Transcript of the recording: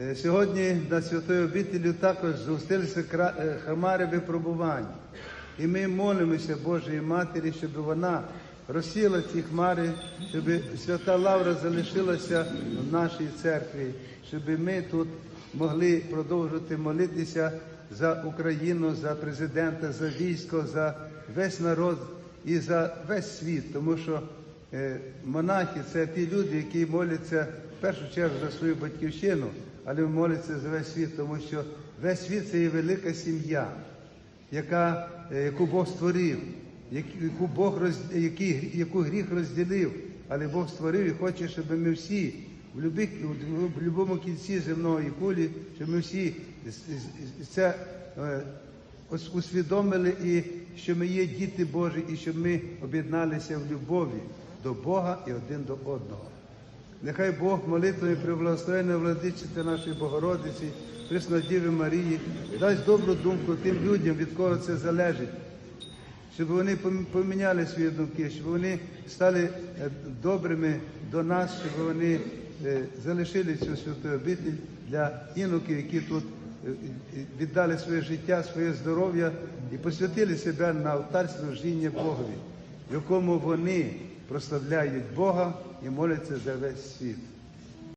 Е, Сьогодні на святої обітелі також зустрілися е, хмари випробувань. І ми молимося Божої Матері, щоб вона розсіла ці хмари, щоб свята Лавра залишилася в нашій церкві, щоб ми тут могли продовжувати молитися за Україну, за президента, за військо, за весь народ і за весь світ, тому що е, монахи це ті люди, які моляться в першу чергу за свою батьківщину, але моляться за весь світ, тому що весь світ це є велика сім'я, яка, е, яку Бог створив, яку Бог роз, який, яку гріх розділив, але Бог створив і хоче, щоб ми всі в будь-якому кінці земної кулі, щоб ми всі це е, усвідомили і що ми є діти Божі, і щоб ми об'єдналися в любові до Бога і один до одного. Нехай Бог молитвою при благословенні владичити нашої Богородиці, Преснодіви Марії, дасть добру думку тим людям, від кого це залежить, щоб вони поміняли свої думки, щоб вони стали е, добрими до нас, щоб вони е, залишили цю святу обитель для іноків, які тут е, віддали своє життя, своє здоров'я і посвятили себе на алтарь служіння Богові, в якому вони прославляють Бога і моляться за весь світ.